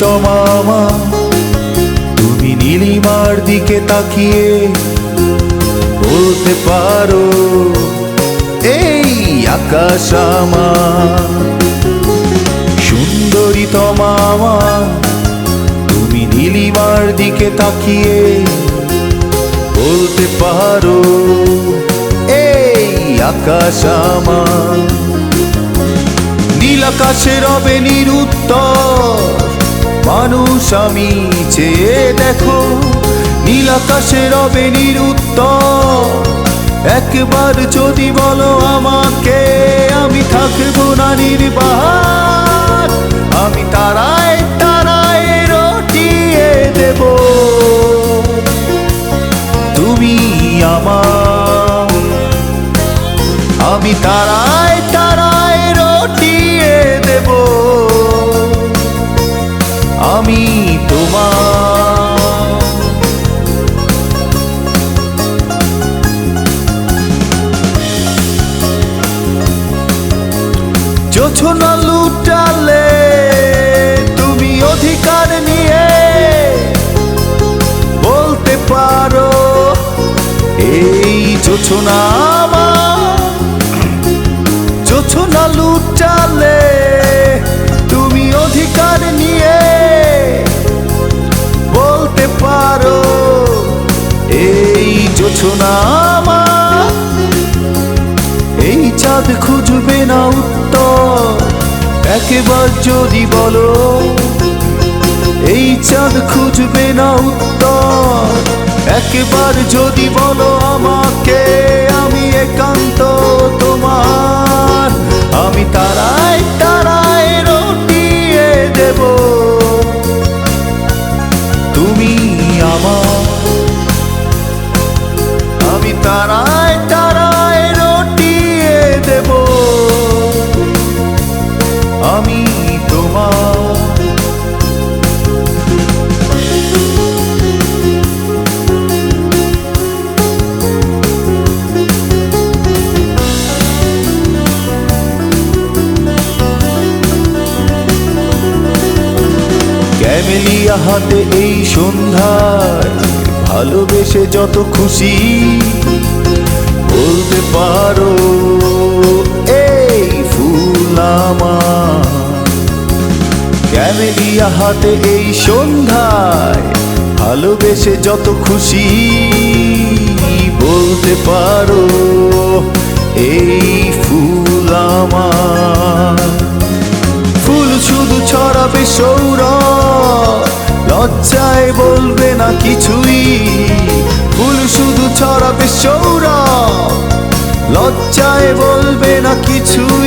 তমামা তুমি নীলিমার দিকে তাকিয়ে বলতে পারো, এই আকাশ আমার। সুন্দরী তমামা তুমি নীলিমার দিকে তাকিয়ে বলতে পারো, এই আকাশ আমার। নীল আকাশে রবে নিরুত্তর আমি চেয়ে দেখো, নীল আকাশে রবে নিরুত্তর। একবার যদি বলো আমাকে, আমি থাকব না নির্বাক আমি তারায় তারায় রটিয়ে দেব। তুমি আমার, আমি তারায় জোছনা লুটালে তুমি অধিকার নিয়ে বলতে পারো এই জোছনা আমার। জোছনা লুটালে তুমি অধিকার নিয়ে বলতে পারো এই জোছনা আমার চাঁদ খুঁজবে না উত্তর। একেবার যদি বলো, এই চাঁদ খুঁজবে না উত্তর। একবার যদি বলো, আমাকে আমি একান্ত তোমার। আমি তারা তারায় ক্যামেলিয়া হাতে এই সন্ধ্যায় ভালোবেসে যত খুশি বলতে পারো, এই ফুল আমার। ক্যামেলিয়া হাতে এই সন্ধ্যায় ভালোবেসে যত খুশি বলতে পারো, এই ফুল লজ্জায় বলবে না কিছুই। ফুল শুধু ছড়াবে সৌর লজ্জায় বলবে না কিছুই।